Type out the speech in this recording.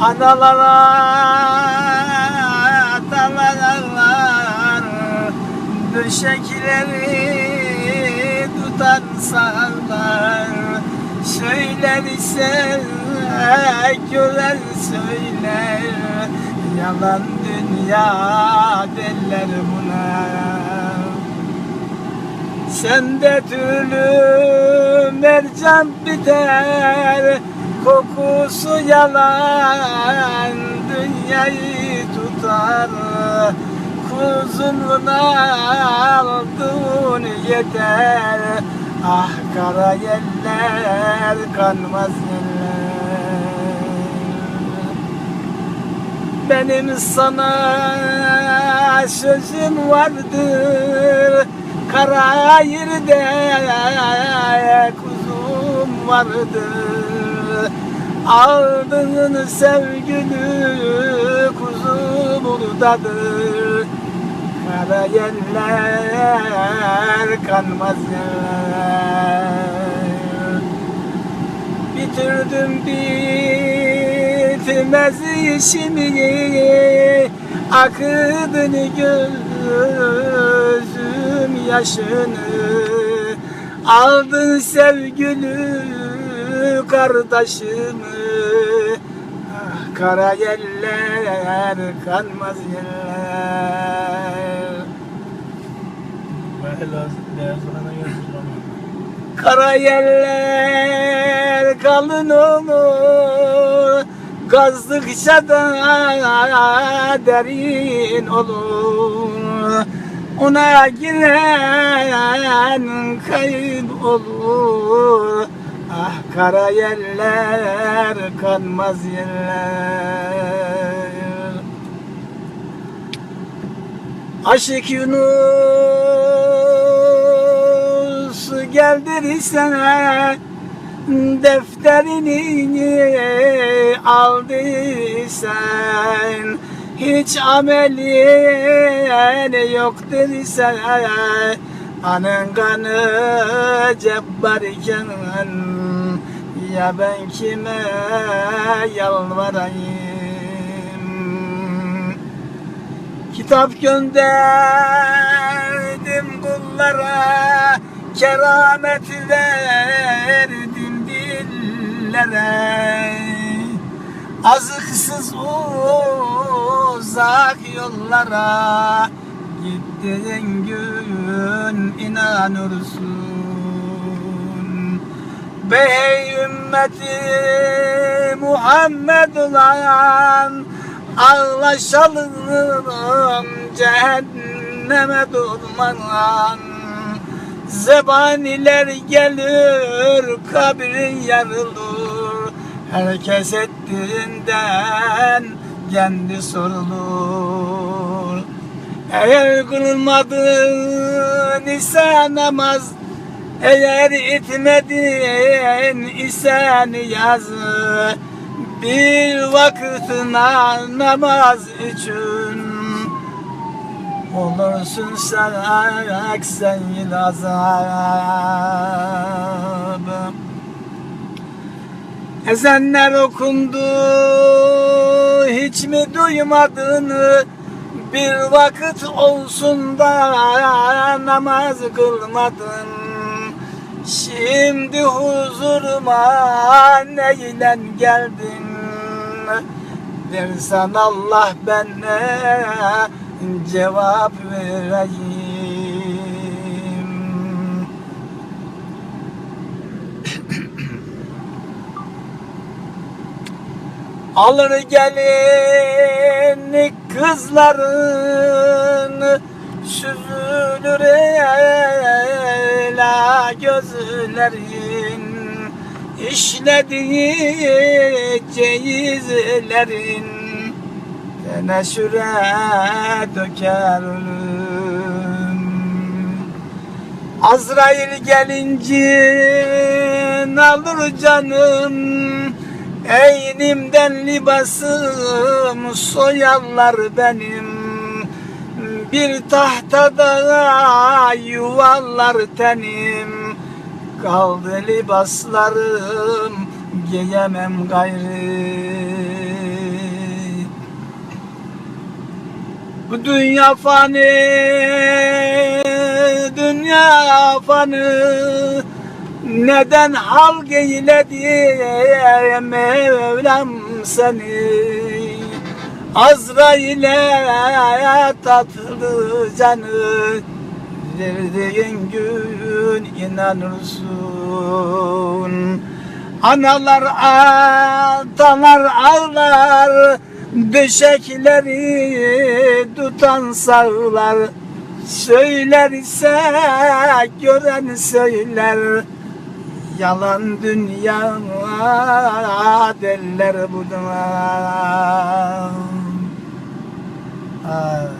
Analara atalar Döşekleri tutan sağlar. Söyler ise gören söyler Yalan dünya derler buna. Sende türlü mercan biter Kokusu yalan dünyayı tutar. Kuzumunu aldın yeter. Ah kara yeller kanmaz yeller. Benim sana sözüm vardır. Kara yerde kuzum vardır Aldığın sevgili kuzum buradadır Kara yeller kanmaz yeller Bitirdim bitmez işimi. Akıdın gözüm yaşını. Aldın sevgili kardeşimi. Ah, Kara yeller kanmaz yeller Kara yeller kalın olur. Kazdıkça da derin olur. Ona giren kayıp olur Ah kara yeller kanmaz yeller Aşık Yunus geldirirsen defterini aldıysan hiç amelin yok sen. Anın kanı cebbar iken ya ben kime yalvarayım? Kitap gönderdim kullara Keramet verdim dillere. Azıksız uzak yollara Gittiğin gün inanırsın. Bey ümmeti Muhammed olan Ağlaşalım cehenneme durmadan. Zebaniler gelir kabrin yarılır. Herkes ettiğinden kendi sorulur. Eğer kılmadın ise namaz Eğer etmedin ise niyaz Bir vakitine namaz için. Olursun sen aksen yıl azab Ezenler okundu hiç mi duymadın? Bir vakit olsun da namaz kılmadın Şimdi huzuruma neyle geldin? Versen Allah benne cevap vereyim. Alır gelin kızların Süzülür gözlerin İşlediği ceyizlerin Teneşüre döker ölüm. Azrail gelince alır canım Eynimden libasım soyarlar benim bir tahtada yuvarlar tenim. Kaldı libaslarım giyemem gayri Bu dünya fani Dünya fani Neden halk eyledi Mevlam seni? Azrail'e tatlı canı Verdiğin gün inanırsın Analar atalar ağlar Döşekleri tutan sağlar. Söyler ise gören söyler. Yalan dünya derler buna Ah.